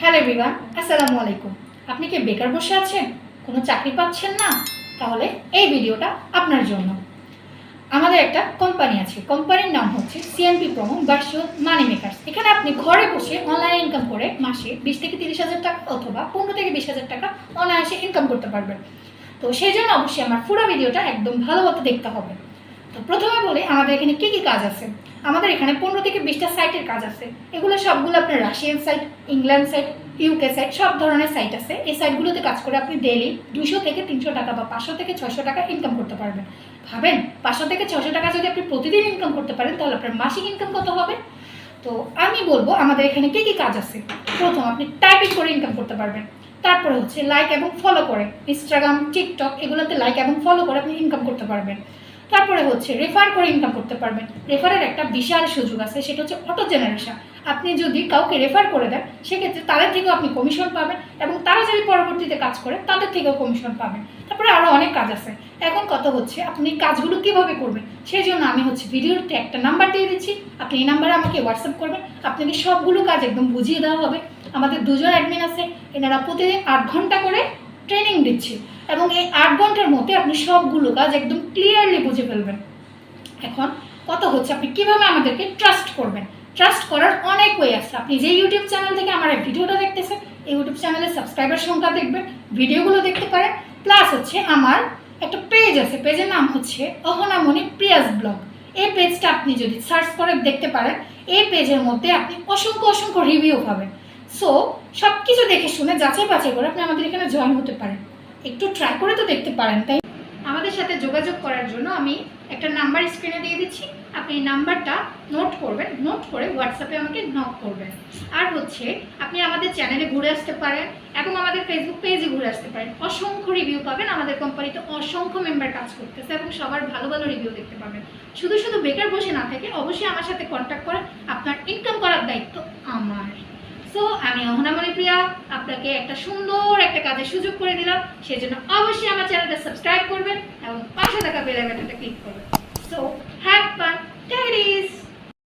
Hello everyone আসসালামু আলাইকুম আপনি কি বেকার বসে আছেন? কোনো চাকরি পাচ্ছেন না? তাহলে এই ভিডিওটা আপনার জন্য। আমাদের একটা কোম্পানি আছে। কোম্পানির নাম হচ্ছে CNP promo virtual money makers এখানে আপনি ঘরে বসে অনলাইন ইনকাম করে মাসে বিশ থেকে তিরিশ হাজার টাকা অথবা পনেরো থেকে বিশ হাজার টাকা অনায়াসে ইনকাম করতে পারবেন। তো সেই জন্য অবশ্যই আমার পুরো ভিডিওটা একদম ভালো মতো দেখতে হবে। তো প্রথমে বলি, আমাদের এখানে কি কি কাজ আছে? আমাদের এখানে পনেরো থেকে বিশটা সাইটের কাজ আছে। এগুলো সবগুলো আপনার Russian site, England site, UK site, সব ধরনের সাইট আছে। এই সাইটগুলোতে কাজ করে আপনি ডেলি দুশো থেকে তিনশো টাকা বা পাঁচশো থেকে ছয়শো টাকা ইনকাম করতে পারবেন। ভাবেন, পাঁচশো থেকে ছশো টাকা যদি আপনি প্রতিদিন ইনকাম করতে পারেন, তাহলে আপনার মাসিক ইনকাম কত হবে? তো আমি বলব, আমাদের এখানে কি কি কাজ আছে? প্রথম আপনি টাইপিং করে ইনকাম করতে পারবেন। তারপরে হচ্ছে লাইক এবং ফলো করে। ইনস্টাগ্রাম টিকটক এগুলোতে লাইক এবং ফলো করে আপনি ইনকাম করতে পারবেন। তারপরে হচ্ছে রেফার করে ইনকাম করতে পারবেন। রেফারের একটা বিশাল সুযোগ আছে, সেটা হচ্ছে অটো জেনারেশন আপনি যদি কাউকে রেফার করে দেন, সেক্ষেত্রে তাদের থেকেও আপনি কমিশন পাবেন এবং তারা যদি পরবর্তীতে কাজ করে, তাদের থেকেও কমিশন পাবেন। তারপরে আরও অনেক কাজ আছে। এখন কত হচ্ছে, আপনি কাজগুলো কীভাবে করবেন? সেই জন্য আমি হচ্ছে ভিডিওতে একটা নাম্বার দিয়ে দিচ্ছি। আপনি এই নাম্বারে আমাকে হোয়াটসঅ্যাপ করবেন। আপনাকে সবগুলো কাজ একদম বুঝিয়ে দেওয়া হবে। আমাদের দুজন অ্যাডমিন আছে। এনারা প্রতিদিন আট ঘণ্টা করে ট্রেনিং দিচ্ছি। এবং এই আট ঘণ্টার মধ্যে আপনি সবগুলো কাজ একদম ক্লিয়ারলি বুঝে ফেলবেন। এখন কত হচ্ছে আপনি কীভাবে আমাদেরকে ট্রাস্ট করবেন? ট্রাস্ট করার অনেক ওয়ে আছে। আপনি যে ইউটিউব চ্যানেল থেকে আমার ভিডিওটা দেখতেছেন, এই ইউটিউব চ্যানেলের সাবস্ক্রাইবার সংখ্যা দেখবেন ভিডিওগুলো দেখতে পারেন। প্লাস হচ্ছে আমার একটা পেজ আছে। পেজের নাম হচ্ছে অহনামণি প্রিয়াস ব্লগ। এই পেজটা আপনি যদি সার্চ করে দেখতে পারেন, এই পেজের মধ্যে আপনি অসংখ্য অসংখ্য রিভিউ পাবেন। সো সব কিছু দেখে শুনে, যাচাই বাছাই করে আপনি আমাদের এখানে জয়েন হতে পারেন। একটু ট্রাই করে তো দেখতে পারেন, তাই আমাদের সাথে যোগাযোগ করার জন্য আমি একটা নাম্বার স্ক্রিনে দিয়ে দিচ্ছি। আপনি এই নাম্বারটা নোট করবেন নোট করে হোয়াটসঅ্যাপে আমাকে নক করবেন। আর হচ্ছে, আপনি আমাদের চ্যানেলে ঘুরে আসতে পারেন এবং আমাদের ফেসবুক পেজে ঘুরে আসতে পারেন। অসংখ্য রিভিউ পাবেন, আমাদের কোম্পানিতে অসংখ্য মেম্বার কাজ করতেছে এবং সবার ভালো ভালো রিভিউ দেখতে পাবেন। শুধু শুধু বেকার বসে না থেকে অবশ্যই আমার সাথে কন্ট্যাক্ট করে আপনার ইনকাম করার দায়িত্ব। সো আমি অহনামণি প্রিয়া আপনাকে একটা সুন্দর একটা কাজের সুযোগ করে দিলাম। সেই জন্য অবশ্যই আমার চ্যানেলটা সাবস্ক্রাইব করবেন এবং পাশে থাকা বেল ক্লিক করবেন। So have fun